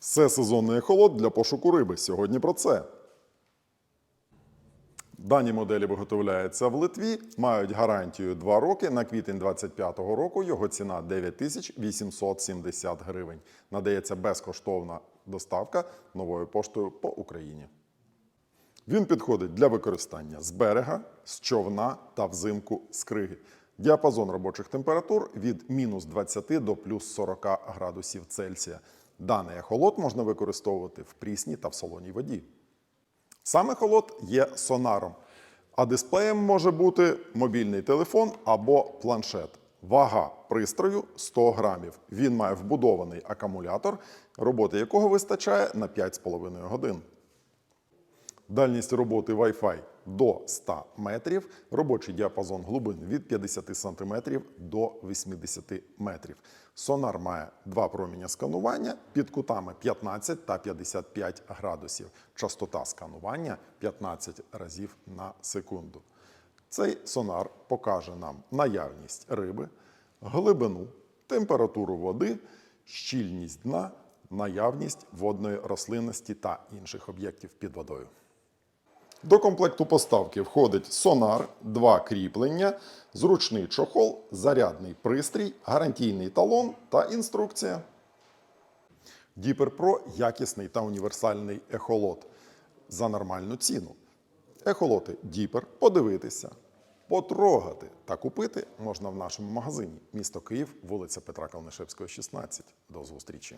Все сезонний ехолот для пошуку риби. Сьогодні про це. Дані моделі виготовляються в Литві, мають гарантію 2 роки. На квітень 2025 року його ціна 9870 гривень. Надається безкоштовна доставка новою поштою по Україні. Він підходить для використання з берега, з човна та взимку з криги. Діапазон робочих температур від мінус 20 до плюс 40 градусів Цельсія. Даний ехолот можна використовувати в прісній та в солоній воді. Саме холод є сонаром, а дисплеєм може бути мобільний телефон або планшет. Вага пристрою 100 грамів. Він має вбудований акумулятор, роботи якого вистачає на 5,5 годин. Дальність роботи Wi-Fi до 100 метрів, робочий діапазон глибин від 50 см до 80 метрів. Сонар має два проміння сканування під кутами 15 та 55 градусів. Частота сканування 15 разів на секунду. Цей сонар покаже нам наявність риби, глибину, температуру води, щільність дна, наявність водної рослинності та інших об'єктів під водою. До комплекту поставки входить сонар, два кріплення, зручний чохол, зарядний пристрій, гарантійний талон та інструкція. Діпер Pro – якісний та універсальний ехолот за нормальну ціну. Ехолоти Діпер подивитися, потрогати та купити можна в нашому магазині. Місто Київ, вулиця Петра Калнишевського, 16. До зустрічі!